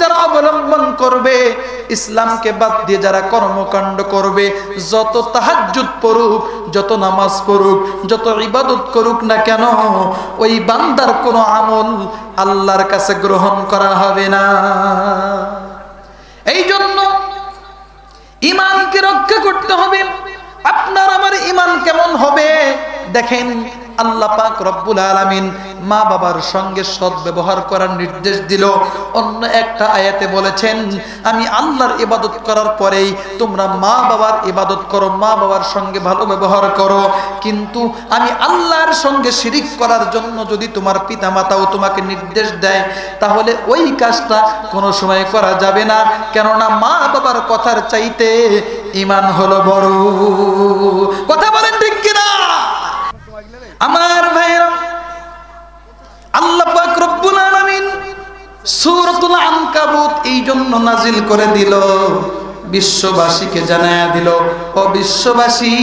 যারা অবলম্বন করবে, ইসলামকে বাদ দিয়ে যারা কর্মকাণ্ড করবে, যত তাহাজ্জুদ পড়ুক, যত নামাজ পড়ুক, যত ইবাদত করুক না কেন, ওই বান্দার কোনো আমল আল্লাহর কাছে গ্রহণ করা হবে না। এই জন্য ইমানকে রক্ষা করতে হবে। আপনার আমার ইমান কেমন হবে? দেখেন আল্লাহ পাক রব্বুল আলামিন মা বাবার সঙ্গে সৎ ব্যবহার করার নির্দেশ দিল। অন্য একটা আয়াতে বলেছেন, আমি আল্লাহর ইবাদত করার পরেই তোমরা মা বাবার ইবাদত করো, মা বাবার সঙ্গে ভালো ব্যবহার করো। কিন্তু আমি আল্লাহর সঙ্গে শিরিক করার জন্য যদি তোমার পিতা মাতাও তোমাকে নির্দেশ দেয়, তাহলে ওই কাজটা কোনো সময় করা যাবে না। কেননা মা বাবার কথার চাইতে ইমান হলো বড়। কথা বলেন ঠিক কিনা? আমার ভাইরা আল্লাহ পাক রব্বুল আলামিন সূরাতুল আনকাবুত এই জন্য নাজিল করে দিল। বিশ্ববাসীকে জানায়া দিল, ও বিশ্ববাসী,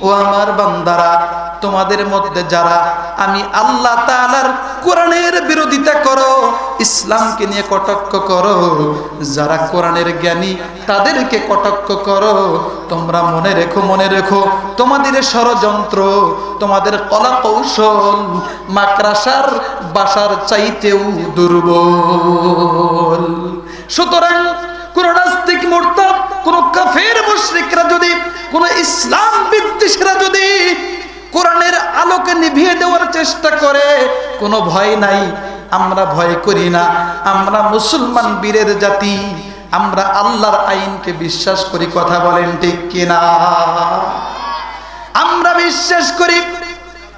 ও আমার বান্দারা তোমাদের মধ্যে যারা আমি আল্লাহ তাআলার কোরআনের বিরোধিতা করো, ইসলামকে নিয়ে কটাক্ষ করো, যারা কোরআনের জ্ঞানী তাদেরকে কটাক্ষ করো, তোমরা মনে রেখো মনে রেখো, তোমাদের ষড়যন্ত্র, তোমাদের কলা কৌশল মাকড়াসার বাসার চাইতেও দুর্বল। সুতরাং কোন মোরতাদ, কোন কাফের মুশরিকরা যদি, কোন ইসলাম বিদ্বেষীরা যদি কোরআনের আলোকে নিভিয়ে দেওয়ার চেষ্টা করে, কোনো ভয় নাই। আমরা ভয় করি না। আমরা মুসলমান বীরের জাতি। আমরা আল্লাহর আইনকে বিশ্বাস করি, কথা বলেন ঠিক কিনা? আমরা বিশ্বাস করি,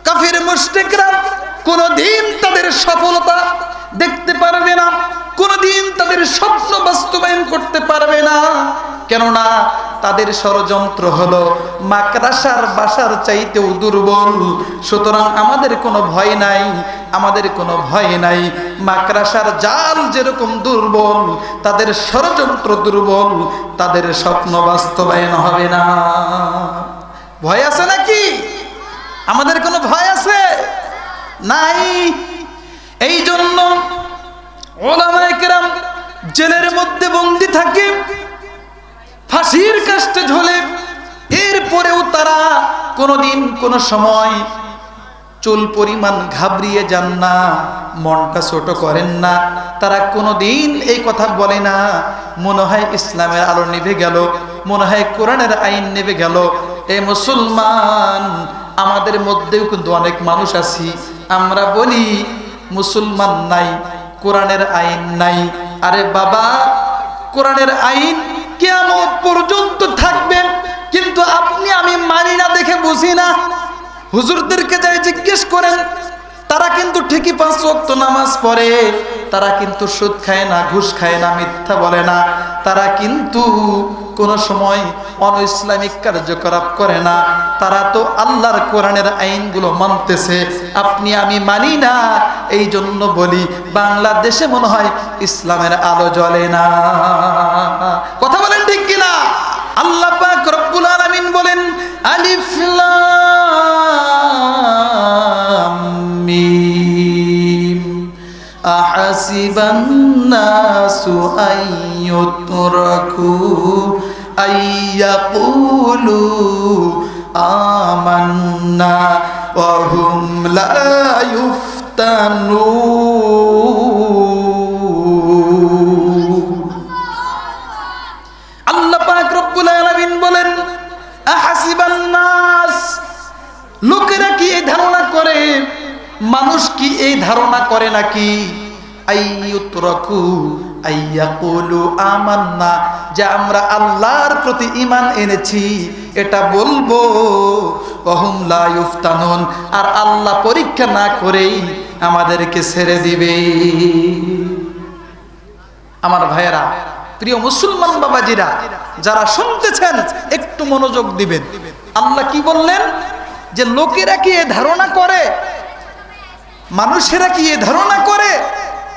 কাফির মুশরিকরা কোনদিন তাদের সফলতা দেখতে পারবে না, কোনদিন তাদের স্বপ্ন বাস্তবায়ন করতে পারবে না। কেননা তাদের ষড়যন্ত্র হলো মাকড়াসার বাসার চাইতেও দুর্বল। সুতরাং আমাদের কোনো ভয় নাই, আমাদের কোনো ভয় নাই। মাকড়াসার জাল যেরকম দুর্বল, তাদের ষড়যন্ত্র দুর্বল, তাদের স্বপ্ন বাস্তবায়ন হবে না। ভয় আছে নাকি? আমাদের কোনো ভয় আছে? নাই। এই জন্য ওলামায়ে কেরাম জেলের মধ্যে বন্দি থাকে। ফাঁসির কাষ্টে ঝোলে এরপরেও তারা কোনোদিন, কোনো সময় চুল পরিমাণ ঘাবড়িয়ে যান না, মনটা ছোট করেন না। তারা কোনোদিন এই কথা বলে না, মনে হয় ইসলামের আলো নিভে গেল, মনে হয় কোরআনের আইন নেভে গেল। এ মুসলমান, আমাদের মধ্যেও কিন্তু অনেক মানুষ আছি। আমরা বলি, মুসলমান নাই, কোরআনের আইন নাই। আরে বাবা, কোরআনের আইন কেমন পর্যন্ত থাকবে, কিন্তু আপনি আমি মানি না দেখে বুঝি না। হুজুরদেরকে যাই জিজ্ঞেস করেন তারা কিন্তু ঠিকই পাঁচ ওয়াক্ত নামাজ পড়ে, তারা কিন্তু সুদ খায় না, ঘুষ খায় না, মিথ্যা বলে না। তারা কিন্তু কোন সময় অন ইসলামিক কার্যকলাপ করে না। তারা তো আল্লাহর কোরআনের আইনগুলো মানতেছে। আপনি আমি মানি না এই জন্য বলি, বাংলাদেশে মনে হয় ইসলামের আলো জ্বলে না। কথা বলেন ঠিক কিনা? আল্লাহ রব্বুল আলামিন বলেন, আলিফ মিম আহাসিবান নাসু আইয়ুতরাকু আইয়াকুলু আমান্না ওয়া হুম লা ইফতানুন আল্লাহ পাক রব্বুল আলামিন বলেন, আহাসিবান নাস, লোকেরা কি এই ধারণা করে? মানুষ কি এই ধারণা করে নাকি? ঈমান এনেছি, এটা বলব। আর আল্লাহ পরীক্ষা না করেই আমাদেরকে ছেড়ে দিবে। আমার ভাইয়েরা, প্রিয় মুসলমান বাবাজিরা, যারা শুনতেছেন, একটু মনোযোগ দিবেন। আল্লাহ কি বললেন? যে লোকেরা কি এ ধারণা করে? মানুষেরা কি এ ধারণা করে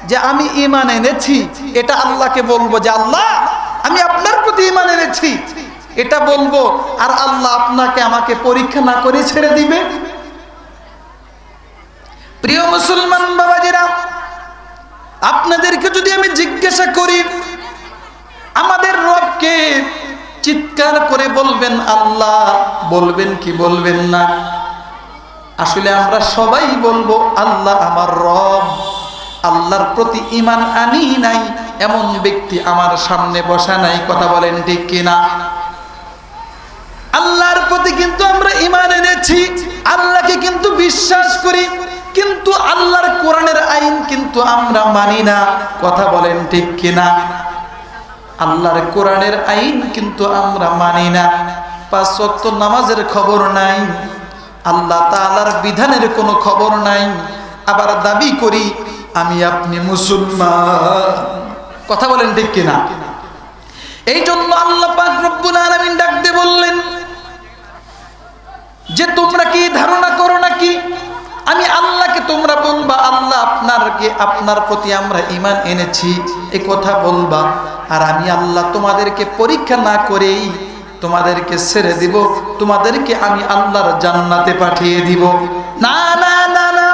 যে আমি ইমান এনেছি? এটা আল্লাহকে বলব যে আল্লাহ, আমি আপনার প্রতি ইমান এনেছি। এটা বলব, আর আল্লাহ আপনাকে আমাকে পরীক্ষা না করে ছেড়ে দিবে। প্রিয় মুসলমান বাবাজিরা, আপনাদেরকে যদি আমি জিজ্ঞাসা করি, আমাদের রবকে চিৎকার করে বলবেন, আল্লাহ বলবেন কি বলবেন না? আসলে আমরা সবাই বলব, আল্লাহ আমার রব। আল্লাহর প্রতি ইমান আনি নাই, এমন ব্যক্তি আমার সামনে বসা নাই, কথা বলেন ঠিক কিনা? আল্লাহর প্রতি কিন্তু আমরা ইমান এনেছি, আল্লাহকে কিন্তু বিশ্বাস করি, কিন্তু আল্লাহর কোরআনের আইন কিন্তু আমরা মানি না, কথা বলেন ঠিক কিনা? আল্লাহর কোরআনের আইন কিন্তু আমরা মানি না, পাঁচ নামাজের খবর নাই আল্লাহ তাআলার বিধানের কোনো খবর নাই। আবার দাবি করি, আমি আপনি মুসলমান। কথা বলেন ঠিক কিনা? এই জন্য আল্লাহ পাক রব্বুল আলামিন ডাক বললেন, যে তোমরা কি ধারণা করো নাকি? আমি আল্লাহকে তোমরা বলবা, আল্লাহ আপনারকে, আপনার প্রতি আমরা ইমান এনেছি, এ কথা বলবা। আর আমি আল্লাহ তোমাদেরকে পরীক্ষা না করেই তোমাদেরকে ছেড়ে দিব, তোমাদেরকে আমি আল্লাহর জান্নাতে পাঠিয়ে দিব। না না না না।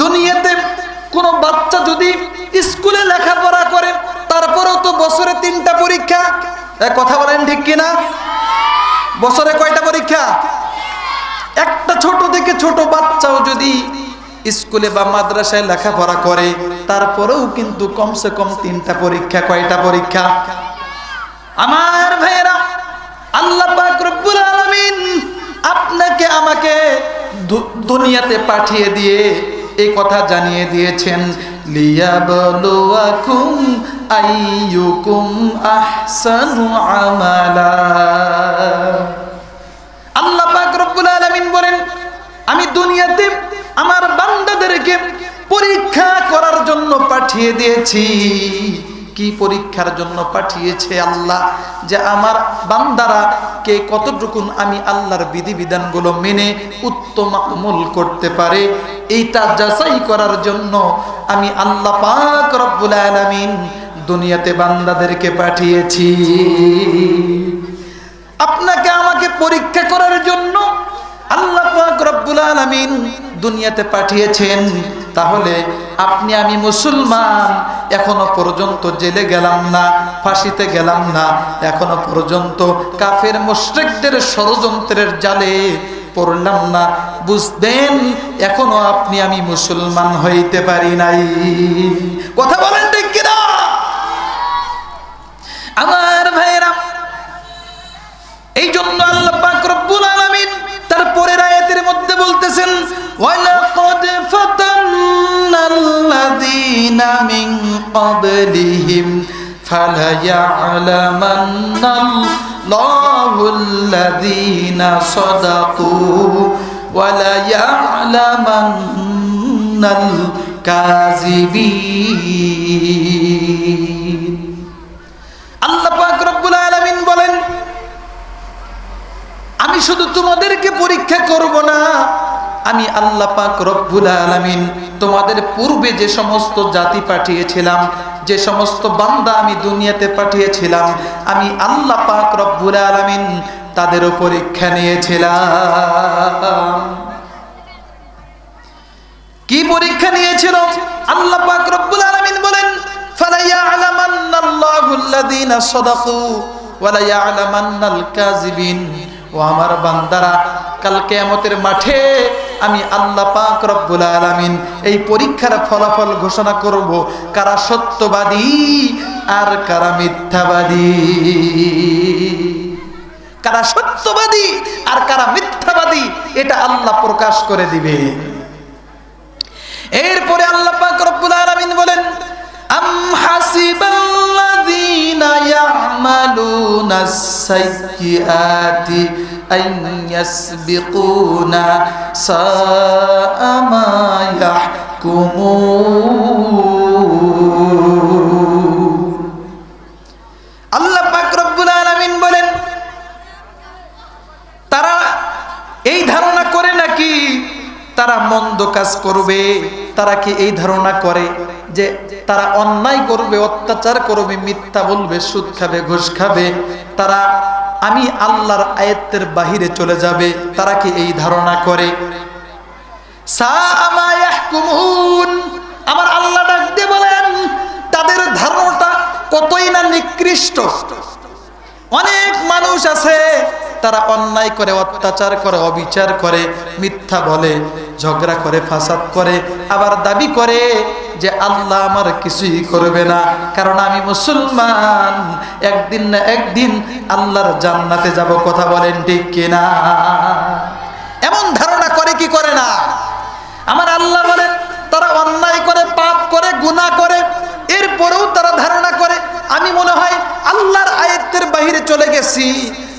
দুনিয়াতে কোনো বাচ্চা যদি স্কুলে লেখাপড়া করে, তারপরেও তো বছরে তিনটা পরীক্ষা। কথা বলেন ঠিক কিনা? বছরে কয়টা পরীক্ষা? একটা ছোট থেকে ছোট বাচ্চাও যদি স্কুলে বা মাদ্রাসায় লেখাপড়া করে, তারপরেও কিন্তু কমসে কম তিনটা পরীক্ষা, কয়টা পরীক্ষা? আমার আমাকে দুনিয়াতে পাঠিয়ে দিয়ে এই কথা জানিয়ে দিয়েছেন। আমালা। বলেন, আমি দুনিয়াতে আমার বান্দাদেরকে পরীক্ষা করার জন্য পাঠিয়ে দিয়েছি। কি পরীক্ষার জন্য পাঠিয়েছে আল্লাহ যে আমার বান্দারা কে কতটুকুন আমি আল্লাহর বিধিবিধানগুলো মেনে উত্তম আমল করতে পারে, এইটা যাচাই করার জন্য আমি আল্লাহ পাক রব্বুল আলামিন দুনিয়াতে বান্দাদেরকে পাঠিয়েছি। আপনাকে আমাকে পরীক্ষা করার জন্য আল্লাহ পাক রব্বুল আলামিন দুনিয়াতে পাঠিয়েছেন, তাহলে আপনি আমি মুসলমান, এখনও পর্যন্ত জেলে গেলাম না, ফাঁসিতে গেলাম না, এখনও পর্যন্ত কাফের মুশরিকদের ষড়যন্ত্রের জালে পড়লাম না। বুঝবেন এখনও আপনি আমি মুসলমান হইতে পারি নাই। কথা বলেন ঠিক কিনা? আমার ভাইয়েরা এই জন্য আল্লাহ পাক রব্বুল আলামিন তার পরের আয়াতের মধ্যে বলতেছেন, ওয়ালাকাদ ফাতান্নাল্লাযীনা মিন ক্বাবলিহিম ফালায়া'লামান্নাল্লাহুল্লাযীনা সাদাকু ওয়ালায়া'লামান্নাল কাযিবিন আল্লাহ পাক রব্বুল আলামিন বলেন, আমি শুধু তোমাদেরকে পরীক্ষা করব না আমি আল্লাহ পাক রব্বুল আলামিন তোমাদের পূর্বে যে সমস্ত জাতি পাঠিয়েছিলাম, যে সমস্ত বান্দা আমি দুনিয়াতে পাঠিয়েছিলাম, আমি আল্লাহ পাক রব্বুল আলামিন তাদেরও পরীক্ষা নিয়েছিলাম। কি পরীক্ষা নিয়েছিল? আল্লাহ পাক রব্বুল আলামিন বলেন, ফালা ইয়ালামান্নাল্লাহু আল্লাযীনা সাদাকু ওয়ালা ইয়ালামান্নাল কাযিবিন। ও আমার বান্দারা, কাল কিয়ামতের মাঠে আমি আল্লাহ পাক রব্বুল আলামিন এই পরীক্ষার ফলাফল ঘোষণা করব, কারা সত্যবাদী আর কারা মিথ্যাবাদী। কারা সত্যবাদী আর কারা মিথ্যাবাদী, এটা আল্লাহ প্রকাশ করে দিবে। এরপরে আল্লাহ পাক রব্বুল আলামিন বলেন, আম হাসিবাল্লাযীনা ইয়ামালুনা সাইয়্যাতি আন ইয়াসবিকুনা সাআ মা ইয়াহকুমুন তারা মন্দ কাজ করবে, তারা কি এই ধারণা করে যে তারা অন্যায় করবে, অত্যাচার করবে, মিথ্যা বলবে, সুদ খাবে, ঘুষ খাবে? তারা আমি আল্লাহর আয়ত্তের বাহিরে চলে যাবে, তারা কি এই ধারণা করে? সা আমা ইয়াহকুমুন। আমার আল্লাহ ডাক দিয়ে বলেন নিকৃষ্ট। অনেক মানুষ আছে, তারা অন্যায় করে, অত্যাচার করে, অবিচার করে, মিথ্যা বলে। ঝগড়া করে, ফাসাদ করে, আবার দাবি করে যে আল্লাহ আমার কিছুই করবে না। কারণ আমি মুসলমান। একদিন না একদিন আল্লাহর জান্নাতে যাব, কথা বলেন ঠিক কিনা? এমন ধারণা করে কি করে না? আমার আল্লাহ বলেন তারা অন্যায় করে, পাপ করে গুণা করে, এরপরেও তারা ধারণা করে, আমি মনে হয় আল্লাহর আয়ত্তের বাহিরে চলে গেছি।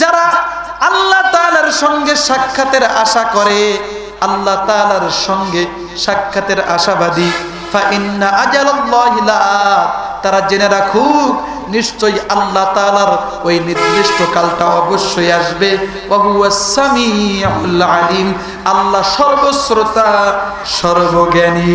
যারা আল্লাহ তাআলার সঙ্গে সাক্ষাতের আশা করে, আল্লাহ তাআলার সঙ্গে সাক্ষাতের আশাবাদী তারা জেনে রাখুক, নিশ্চয়ই আল্লাহ তাআলার ওই নির্দিষ্ট কালটা অবশ্যই আসবে আলিম, আল্লাহ সর্বশ্রোতা, সর্বজ্ঞানী।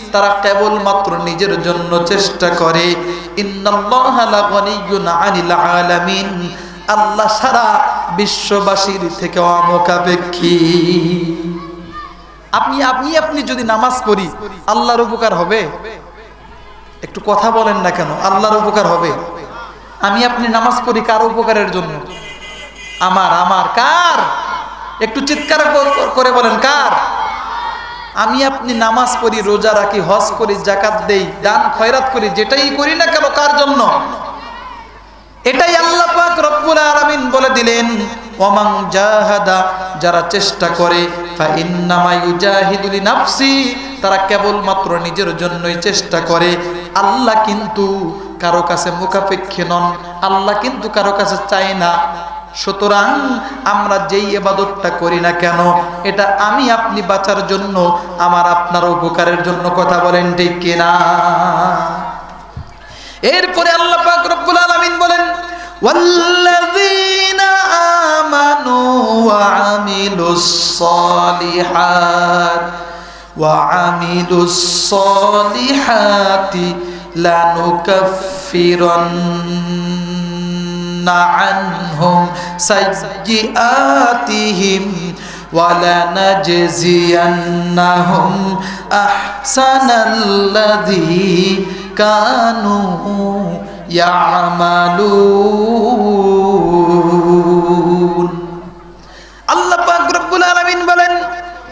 তারা কেবলমাত্র নিজের জন্য চেষ্টা করে। আলামিন। আল্লাহ সারা বিশ্ববাসীর থেকে অমোকাপেক্ষী। আপনি আপনি আপনি যদি নামাজ পড়ি, আল্লাহর উপকার হবে? একটু কথা বলেন না কেন? আল্লাহর উপকার হবে? আমি, আপনি নামাজ পড়ি কার উপকারের জন্য? আমার আমার, কার? একটু চিৎকার করে বলেন, কার? আমি আপনি নামাজ পড়ি, রোজা রাখি, হজ করি জাকাত দেই, দান, খয়রাত করি, যেটাই করি না কেন, কার জন্য? এটাই আল্লাহ পাক রব্বুল আলামিন বলে দিলেন ওমাং জাহাদা যারা চেষ্টা করে লিনাফসি, তারা কেবলমাত্র নিজের জন্যই চেষ্টা করে। আল্লাহ কিন্তু কারও কাছে মুখাপেক্ষী নন, আল্লাহ কিন্তু কারও কাছে চায় না। সুতরাং আমরা যেই এবাদতটা করি না কেন, এটা আমি আপনি বাঁচার জন্য, আমার আপনার উপকারের জন্য কথা বলেন, ঠিক কিনা? এরপরে আল্লাহ পাক রব্বুল আলামিন বলেন, ওয়াল্লাযীনা আমানু ওয়া আমিলুস সালিহাত, ওয়া আমিলুস সালিহাতি লানুকাফিরান্না আনহুম সাইয়্যাতিহিম ولنجزينهم أحسن الذي كانوا يعملون আল্লাহ পাক রব্বুল আলামিন বলেন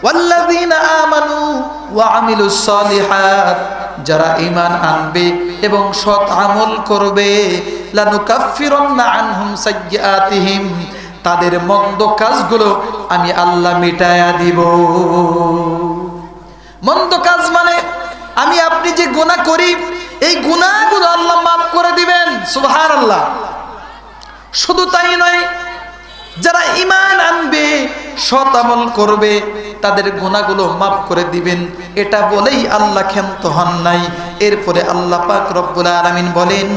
ওয়াল্লাযীনা আমানু সালিহাত, যারা ইমান আনবে এবং সৎ আমল করবে আনহুম তাদের মন্দ কাজগুলো আমি আল্লাহ মিটায়া দিব। মন্দ কাজ মানে আমি আপনি যে গুনাহ করি, এই গুণাগুলো আল্লাহ মাফ করে দিবেন সুহার আল্লাহ শুধু তাই নয়, যারা ইমান আনবে, সৎ আমল করবে তাদের গুণাগুলো মাফ করে দিবেন। এটা বলেই আল্লাহ ক্ষান্ত হন নাই। এরপরে আল্লাহ পাক রব্বুল আলামিন বলেন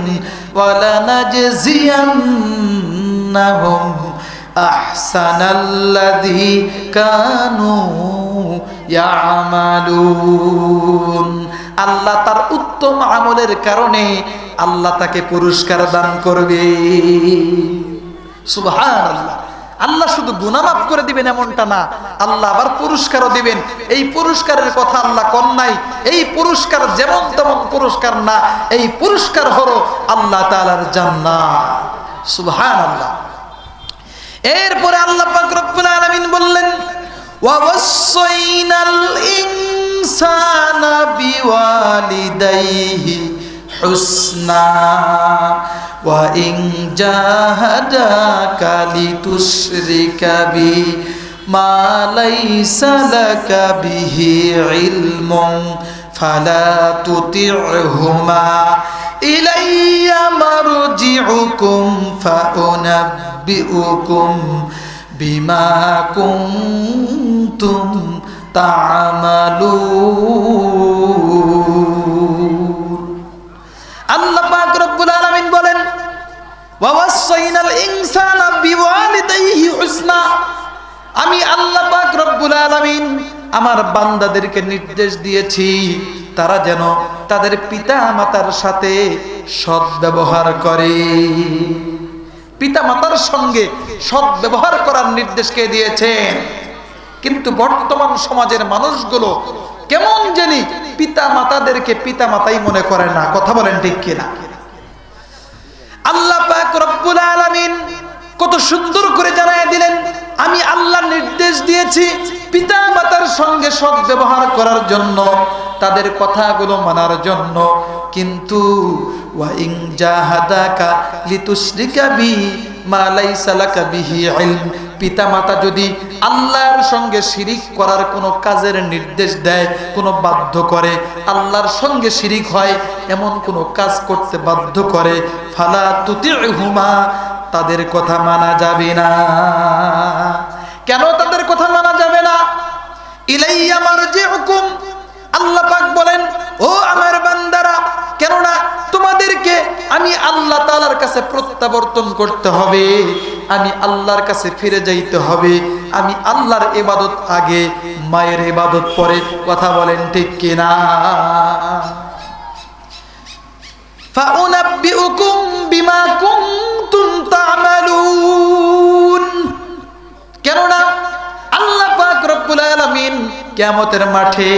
আহসানাল্লাযী কানু ইয়ামালুন। আল্লাহ তার উত্তম আমলের কারণে আল্লাহ তাকে পুরস্কার দান করবে। সুবহান আল্লাহ শুধু গুনামাফ করে দিবেন এমনটা না, আল্লাহ আবার পুরস্কারও দিবেন। এই পুরস্কারের কথা আল্লাহ কন নাই। এই পুরস্কার যেমন তেমন পুরস্কার না, এই পুরস্কার হলো আল্লাহ তালার জান্নাত। সুবহান আল্লাহ এরপরে আল্লাহ রব্বুল আলামিন বললেন ওয়াসাইনাল ইনসানা বিওয়ালিদাইহি হুসনা। وإن جاهداك لتشرك بي ما ليس لك به علم فلا تطعهما إلي مرجعكم فأنبئكم بما كنتم تعملون ওয়াসাইনাল ইনসানা বিওয়ালিদাইহি হুসনা আমি আল্লাহ পাক রব্বুল আলামিন আমার বান্দাদেরকে নির্দেশ দিয়েছি, তারা যেন তাদের পিতা মাতার সাথে সৎ ব্যবহার করে। পিতা মাতার সঙ্গে সৎ ব্যবহার করার নির্দেশ কে দিয়েছেন? কিন্তু বর্তমান সমাজের মানুষগুলো কেমন জানি পিতা মাতাদেরকে পিতা মাতাই মনে করে না। কথা বলেন ঠিক কিনা? আল্লাহ রব্বুল আলামিন কত সুন্দর করে জানায় দিলেন, আমি আল্লাহ নির্দেশ দিয়েছি পিতা মাতার সঙ্গে সৎ ব্যবহার করার জন্য, তাদের কথাগুলো মানার জন্য। কিন্তু ওয়াইং মা লাইসা লাকা বিহি ইলম পিতা মাতা যদি আল্লাহর সঙ্গে শিরিক করার কোনো কাজের নির্দেশ দেয়, কোনো বাধ্য করে, আল্লাহর সঙ্গে শিরিক হয়, এমন কোনো কাজ করতে বাধ্য করে, ফালা তুতিহুমা তাদের কথা মানা যাবে না। কেন তাদের কথা মানা যাবে না? ইলাইয়া মারজিউকুম। আল্লাহ পাক বলেন, ও আমার বান্দারা কেননা তোমাদেরকে আমি আল্লাহ তাআলার কাছে প্রত্যাবর্তন করতে হবে আমি আল্লাহর কাছে ফিরে যাইতে হবে আমি আল্লাহর ইবাদত আগে মায়ের ইবাদত পরে কথা বলেন ঠিক কিনা فأنبئكم بما كنتم تعملون কেননা আল্লাহ পাক রব্বুল আলামিন কিয়ামতের মাঠে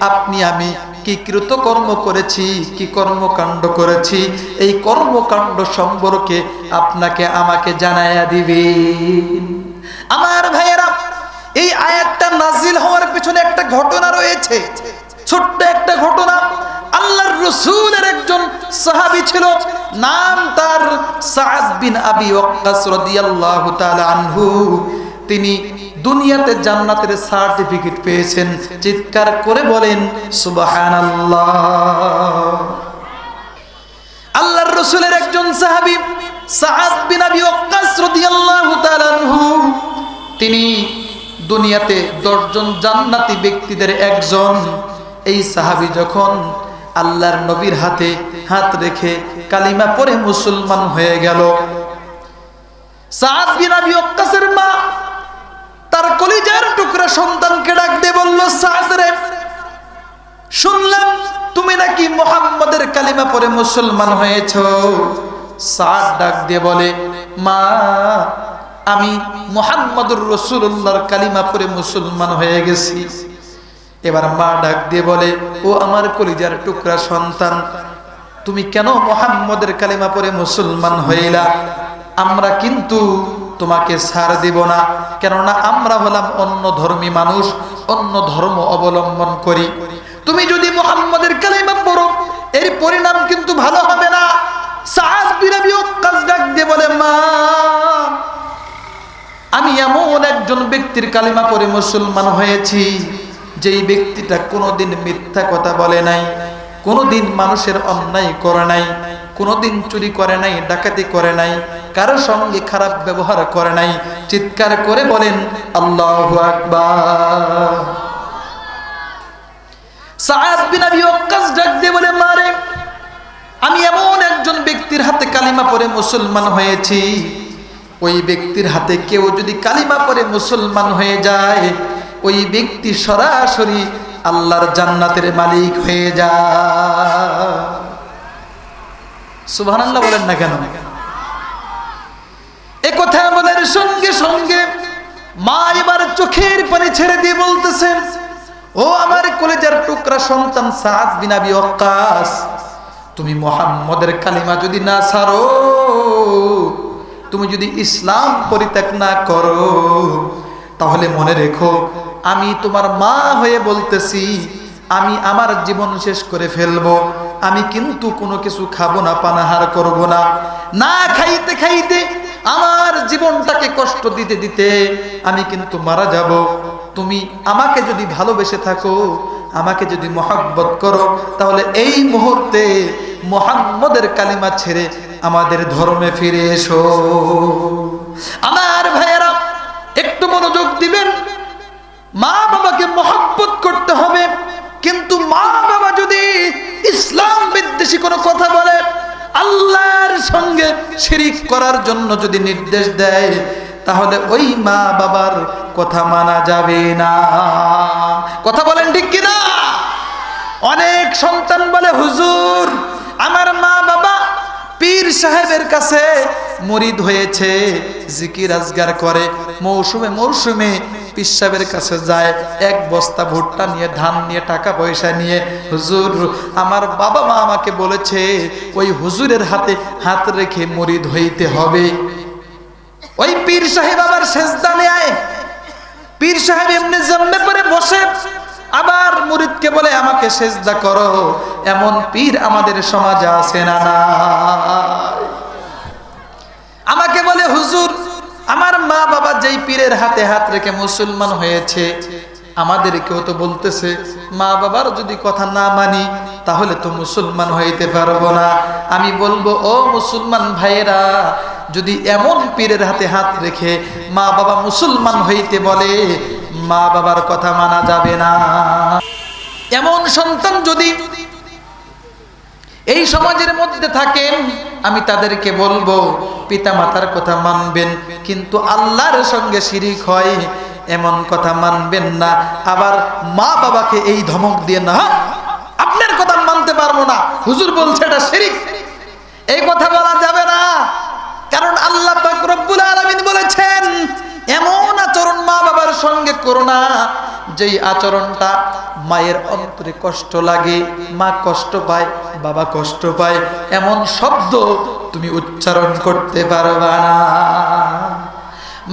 আপনি আমি কি কৃতকর্ম করেছি, কি কর্মকাণ্ড করেছি, এই কর্মকাণ্ড সম্পর্কে আপনাকে আমাকে জানাইয়া দিবেন। আমার ভাইয়েরা, এই আয়াতটা নাজিল হওয়ার পিছনে একটা ঘটনা রয়েছে। ছোট্ট একটা ঘটনা। আল্লাহর রসুলের একজন সাহাবী ছিল, নাম তার সাদ বিন আবি ওয়াক্কাস রাদিয়াল্লাহু তাআলা আনহু। তিনি দুনিয়াতে জান্নাতের সার্টিফিকেট পেয়েছেন। চিৎকার করে বলেন, সুবহানাল্লাহ। আল্লাহর রসুলের একজন সাহাবী সাদ বিন আবি ওয়াক্কাস রাদিয়াল্লাহু তাআলা তিনি দুনিয়াতে দশজন জান্নাতি ব্যক্তিদের একজন। এই সাহাবী যখন আল্লাহর নবীর হাতে হাত রেখে কালিমা পরে মুসলমান হয়ে গেল সাদ বিন আবি ওয়াক্কাসের মা তার কলিজার টুকরা সন্তানকে ডাক দিয়ে বলল, সাদ রে, শুনলাম তুমি নাকি মোহাম্মদের কালিমা পরে মুসলমান হয়েছ। সাদ ডাক দিয়ে বলে, মা, আমি মোহাম্মদুর রসুল্লাহর কালিমা পরে মুসলমান হয়ে গেছি। এবার মা ডাক দিয়ে বলে, ও আমার কলিজার টুকরা সন্তান, তুমি কেন মোহাম্মদের কালিমা পরে মুসলমান হইলা? আমরা কিন্তু তোমাকে ছাড় দিব না। কেননা আমরা হলাম অন্য ধর্মী মানুষ, অন্য ধর্ম অবলম্বন করি। তুমি যদি মোহাম্মদের কালিমা পড়ো, এর পরিণাম কিন্তু ভালো হবে না। বলে, মা, আমি এমন একজন ব্যক্তির কালিমা পরে মুসলমান হয়েছি, যেই ব্যক্তিটা কোনোদিন মিথ্যা কথা বলে নাই, কোনোদিন মানুষের অন্যায় করে নাই। কোনোদিন চুরি করে নাই, ডাকাতি করে নাই কারোর সঙ্গে খারাপ ব্যবহার করে নাই। চিৎকার করে বলেন, আল্লাহ আকবার। সাআদ বিন আবি ওয়াক্কাস ডাক দিয়ে বলে মারে আমি এমন একজন ব্যক্তির হাতে কালিমা পরে মুসলমান হয়েছি। ওই ব্যক্তির হাতে কেউ যদি কালিমা পরে মুসলমান হয়ে যায়, ওই ব্যক্তি সরাসরি আল্লাহর জান্নাতের মালিক হয়ে যায়। সুবহানাল্লাহ বলেন না কেন? এ কথা আমাদের সঙ্গে সঙ্গে মা এবার চোখের পানি ছেড়ে দিয়ে বলতেছেন ও আমার কলেজার টুকরা সন্তান সাদ বিনাবি অক্কাস তুমি মোহাম্মদের কালিমা যদি না সারো তুমি যদি ইসলাম পরিত্যাগ না করো, তাহলে মনে রেখো আমি তোমার মা হয়ে বলতেছি আমি আমার জীবন শেষ করে ফেলব। আমি কিন্তু কোনো কিছু খাব না, পানাহার করব না। না খাইতে খাইতে আমার জীবনটাকে কষ্ট দিতে দিতে আমি কিন্তু মারা যাব। তুমি আমাকে যদি ভালোবেসে থাকো, আমাকে যদি মহাব্বত করো, তাহলে এই মুহূর্তে মোহাম্মদের কালিমা ছেড়ে আমাদের ধর্মে ফিরে এসো। আমার ভাইয়েরা, একটু মনোযোগ দিবেন। মা বাবাকে মহাব্বত করতে হবে। কিন্তু মা বাবা যদি ইসলাম বিদ্বেষী কোনো কথা বলে, আল্লাহর সঙ্গে শিরিক করার জন্য যদি নির্দেশ দেয়, তাহলে ওই মা বাবার কথা মানা যাবে না। কথা বলেন ঠিক কিনা? অনেক সন্তান বলে, হুজুর, আমার মা বাবা পীর সাহেবের কাছে মরিদ হয়েছে, জিকির আজগার করে, মৌসুমে মৌসুমে পীর সাহেবের কাছে যায়, এক বস্তা ভুট্টা নিয়ে, ধান নিয়ে, টাকা পয়সা নিয়ে, হুজুর, আমার বাবা মা আমাকে বলেছে, ওই হুজুরের হাতে হাত রেখে মরিদ হইতে হবে। ওই পীর সাহেব আবার সেজদা নেয়। পীর সাহেব এমনি জম্মে পরে বসে, আবার মুরিদকে বলে, আমাকে সেজদা করো, এমন পীর আমাদের সমাজে আছে না আমাকে বলে, হুজুর আমার মা বাবা যেই পীরের হাতে হাত রেখে মুসলমান হয়েছে, আমাদেরকেও তো বলতেছে, মা বাবার যদি কথা না মানি, তাহলে তো মুসলমান হইতে পারব না। আমি বলব, ও মুসলমান ভাইয়েরা, যদি এমন পীরের হাতে হাত রেখে মা বাবা মুসলমান হইতে বলে, মা বাবার কথা মানা যাবে না। এমন সন্তান যদি এই সমাজের মধ্যে থাকেন আমি তাদেরকে বলব পিতা মাতার কথা মানবেন কিন্তু আল্লাহর সঙ্গে শিরিক হয় এমন কথা মানবেন না। আবার মা বাবাকে এই ধমক দিয়ে না "হ্যাঁ, আপনার কথা মানতে পারব না। হুজুর বলছে এটা শিরিক। এই কথা বলা যাবে না। কারণ আল্লাহ রব্বুল আলামিন বলেছেন এমন আচরণ মা বাবার সঙ্গে করো না যেই আচরণটা মায়ের অন্তরে কষ্ট লাগে, মা কষ্ট পায়, বাবা কষ্ট পায়, এমন শব্দ তুমি উচ্চারণ করতে পারবা না।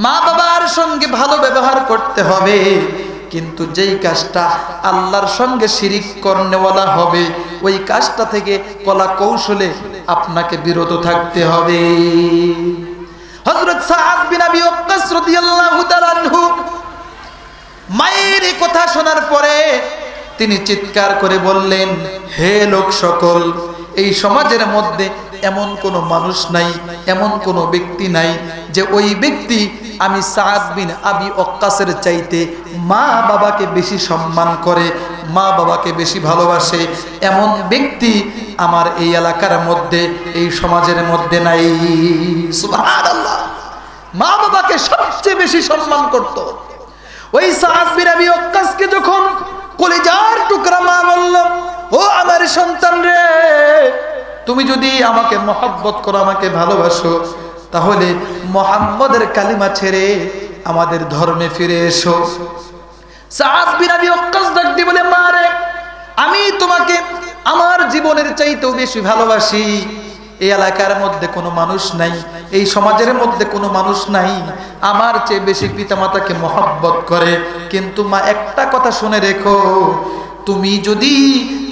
মা বাবার সঙ্গে ভালো ব্যবহার করতে হবে, কিন্তু যেই কাজটা আল্লাহর সঙ্গে শিরিক করনেওয়ালা হবে, ওই কাজটা থেকে কলা কৌশলে আপনাকে বিরত থাকতে হবে। হযরত সাআদ বিন আবি ওয়াক্কাস রাদিয়াল্লাহু তাআলা মায়ের কথা শোনার পরে তিনি চিৎকার করে বললেন, হে লোক সকল, এই সমাজের মধ্যে এমন কোনো মানুষ নাই, এমন কোনো ব্যক্তি নাই যে ওই ব্যক্তি আমি সাদ বিন আবি অক্কাসের চাইতে মা বাবাকে বেশি সম্মান করে, মা বাবাকে বেশি ভালোবাসে। এমন ব্যক্তি আমার এই এলাকার মধ্যে, এই সমাজের মধ্যে নাই। মা বাবাকে সবচেয়ে বেশি সম্মান করত। ওই সাহাস বিন আবি ওয়াক্কাসকে যখন কলিজার টুকরা মা বলল, ও আমার সন্তান রে, তুমি যদি আমাকে মহব্বত করো, আমাকে ভালোবাসো, তাহলে মোহাম্মদের কালিমা ছেড়ে আমাদের ধর্মে ফিরে এসো। বলে, মা রে, আমি তোমাকে আমার জীবনের চাইতেও বেশি ভালোবাসি। এই এলাকার মধ্যে কোনো মানুষ নাই, এই সমাজের মধ্যে কোনো মানুষ নাই। আমার চেয়ে বেশি পিতামাতাকে মহব্বত করে। কিন্তু মা, একটা কথা শুনে রেখো, তুমি যদি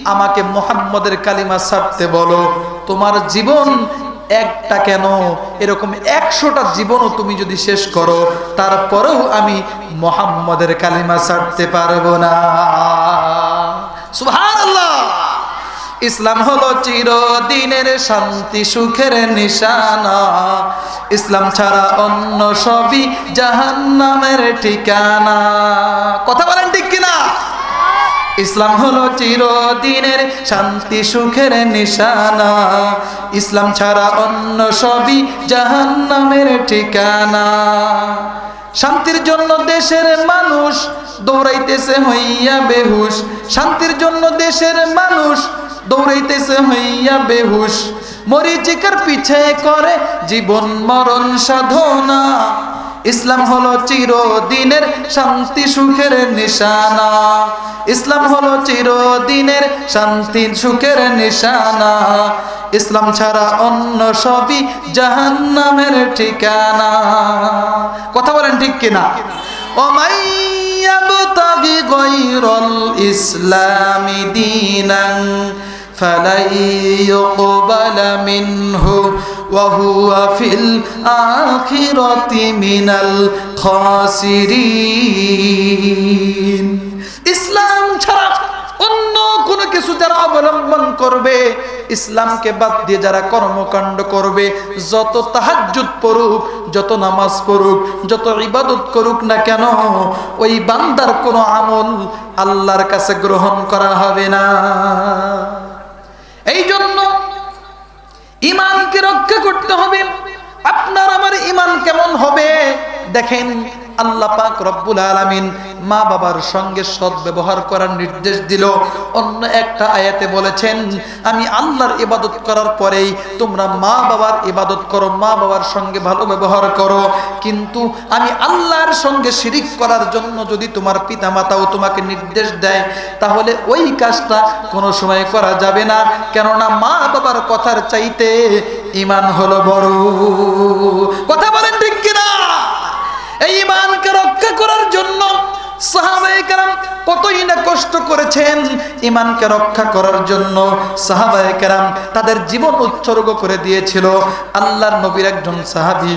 আমাকে মোহাম্মদের কালিমা ছাড়তে বলো, তোমার জীবন একটা কেন? এরকম একশোটা জীবনও তুমি যদি শেষ করো, তারপরেও আমি মোহাম্মদের কালিমা ছাড়তে পারব না। সুবহানাল্লাহ! ইসলাম হলো চিরদিনের শান্তি, সুখের নিশানা। ইসলাম ছাড়া অন্য সবই জাহান্নামের ঠিকানা। কথা বলেন ঠিক কিনা? ইসলাম হলো চিরদিনের শান্তি, সুখের নিশানা। ইসলাম ছাড়া অন্য সবই জাহান্নামের ঠিকানা। শান্তির জন্য দেশের মানুষ দৌড়াইতেছে হইয়া বেহুশ। শান্তির জন্য দেশের মানুষ দৌড়াইতেছে হইয়া বেহুশ। মরিচিকার পিছে করে জীবন মরণ সাধনা। ইসলাম হলো চিরদিনের শান্তি সুখের নিশানা। ইসলাম হলো চিরদিনের শান্তি সুখের নিশানা। ইসলাম ছাড়া অন্য সবই জাহান্নামের ঠিকানা। কথা বলেন ঠিক কিনা? ও মাইয়া ইয়াবতাগি গায়রাল ইসলামি দীনান। فلن يقبل منه وهو في الآخرة من الخاسرين ইসলাম ছাড়া অন্য কোনো কিছু যারা অবলম্বন করবে ইসলামকে বাদ দিয়ে যারা কর্মকাণ্ড করবে যত তাহাজ্জুদ পড়ুক যত নামাজ পড়ুক যত ইবাদত করুক না কেন ওই বান্দার কোনো আমল আল্লাহর কাছে গ্রহণ করা হবে না এই জন্য ইমানকে রক্ষা করতে হবে। আপনার আমার ইমান কেমন হবে? দেখেন আল্লাহ পাক রব্বুল আলামিন মা বাবার সঙ্গে সৎ ব্যবহার করার নির্দেশ দিল। অন্য একটা আয়াতে বলেছেন, আমি আল্লাহর ইবাদত করার পরেই তোমরা মা বাবার ইবাদত করো, মা বাবার সঙ্গে ভালো ব্যবহার করো। কিন্তু আমি আল্লাহর সঙ্গে শিরিক করার জন্য যদি তোমার পিতা মাতাও তোমাকে নির্দেশ দেয়, তাহলে ওই কাজটা কোনো সময় করা যাবে না। কেননা মা বাবার কথার চাইতে ইমান হলো বড়। কথা বলেন ঠিক কিনা? এই রক্ষা করার জন্য সাহাবায়ে কেরাম কতই না কষ্ট করেছেন ইমানকে রক্ষা করার জন্য। সাহাবায়ে কেরাম তাদের জীবন উৎসর্গ করে দিয়েছিল। আল্লাহর নবীর একজন সাহাবী